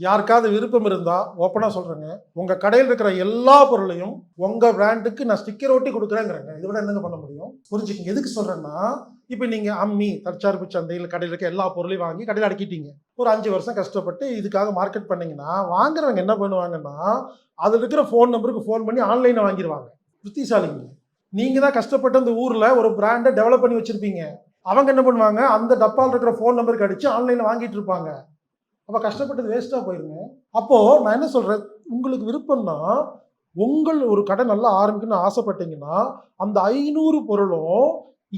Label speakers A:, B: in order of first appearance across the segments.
A: யாருக்காவது விருப்பம் இருந்தால் ஓப்பனாக சொல்கிறேங்க உங்கள் கடையில் இருக்கிற எல்லா பொருளையும் உங்கள் பிராண்டுக்கு நான் ஸ்டிக்கர் ஒட்டி கொடுக்குறேங்கிறேங்க. இதை விட என்னங்க பண்ண முடியும்? புரிஞ்சுக்கங்க. எதுக்கு சொல்கிறேன்னா இப்போ நீங்கள் அம்மி தற்சார்பு சந்தையில் கடையில் இருக்க எல்லா பொருளையும் வாங்கி கடையில் அடக்கிட்டீங்க. ஒரு அஞ்சு வருஷம் கஷ்டப்பட்டு இதுக்காக மார்க்கெட் பண்ணிங்கன்னா வாங்குறவங்க என்ன பண்ணுவாங்கன்னா அதில் இருக்கிற ஃபோன் நம்பருக்கு ஃபோன் பண்ணி ஆன்லைனில் வாங்கிடுவாங்க புத்திசாலிங்க. நீங்கள் தான் கஷ்டப்பட்டு அந்த ஊரில் ஒரு பிராண்டை டெவலப் பண்ணி வச்சுருப்பீங்க. அவங்க என்ன பண்ணுவாங்க அந்த டப்பால் இருக்கிற ஃபோன் நம்பருக்கு அடித்து ஆன்லைனில் வாங்கிட்டு இருப்பாங்க. அப்போ கஷ்டப்பட்டது வேஸ்ட்டாக போயிருங்க. அப்போது நான் என்ன சொல்கிறேன் உங்களுக்கு விருப்பம்னா உங்கள் ஒரு கடை நல்லா ஆரம்பிக்கணும்னு ஆசைப்பட்டீங்கன்னா அந்த ஐநூறு பொருளும்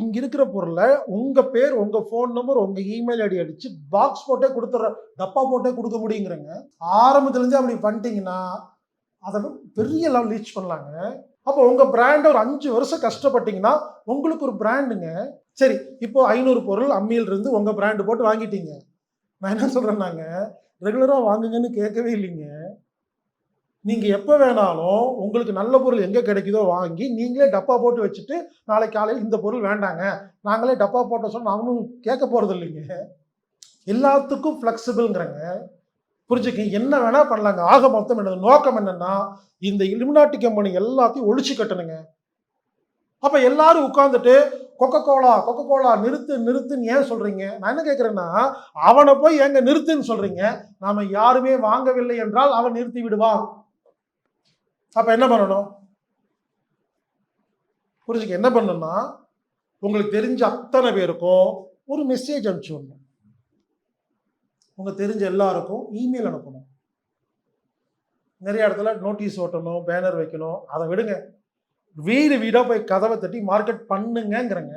A: இங்கே இருக்கிற பொருளை உங்கள் பேர் உங்கள் ஃபோன் நம்பர் உங்கள் இமெயில் ஐடி அடித்து பாக்ஸ் போட்டே கொடுத்துட்ற டப்பா போட்டே கொடுக்க முடியுங்கிறங்க. ஆரம்பத்துலேருந்தே அப்படி பண்ணிட்டீங்கன்னா அதை பெரிய லெவல் ரீச் பண்ணலாங்க. அப்போ உங்கள் பிராண்டை ஒரு அஞ்சு வருஷம் கஷ்டப்பட்டீங்கன்னா உங்களுக்கு ஒரு பிராண்டுங்க சரி இப்போ ஐநூறு பொருள் அம்மியிலிருந்து உங்கள் பிராண்டு போட்டு வாங்கிட்டீங்க. நான் என்ன சொல்கிறேன்னாங்க ரெகுலராக வாங்குங்கன்னு கேட்கவே இல்லைங்க. நீங்கள் எப்போ வேணாலும் உங்களுக்கு நல்ல பொருள் எங்கே கிடைக்குதோ வாங்கி நீங்களே டப்பா போட்டு வச்சுட்டு நாளைக்கு காலையில் இந்த பொருள் வேண்டாங்க. நாங்களே டப்பா போட்ட சொன்னால் நாங்களும் கேட்க போகிறது இல்லைங்க. எல்லாத்துக்கும் ஃப்ளெக்சிபிள்ங்கிறங்க புரிஞ்சுக்க என்ன வேணால் பண்ணலாங்க. ஆக மொத்தம் என்னது நோக்கம் என்னென்னா இந்த இலுமினாட்டி கம்பெனி எல்லாத்தையும் ஒழிச்சு கட்டணுங்க. அப்போ எல்லாரும் உட்காந்துட்டு கொக்கோ கோலா கொக்கோ கோலா நிறுத்து நிறுத்துன்னு ஏன் சொல்கிறீங்க நான் என்ன கேட்குறேன்னா அவனை போய் எங்க நிறுத்துன்னு சொல்கிறீங்க நாம் யாருமே வாங்கவில்லை என்றால் அவன் நிறுத்தி விடுவான். அப்போ என்ன பண்ணணும்? புரிஞ்சுக்க என்ன பண்ணணும்னா உங்களுக்கு தெரிஞ்ச அத்தனை பேருக்கும் ஒரு மெசேஜ் அனுப்பிச்சு விடணும். உங்களுக்கு தெரிஞ்ச எல்லாருக்கும் இமெயில் அனுப்பணும். நிறைய இடத்துல நோட்டீஸ் ஓட்டணும் பேனர் வைக்கணும். அதை விடுங்க. வீடு வீடாக போய் கதவை தட்டி மார்க்கெட் பண்ணுங்கங்கிறங்க.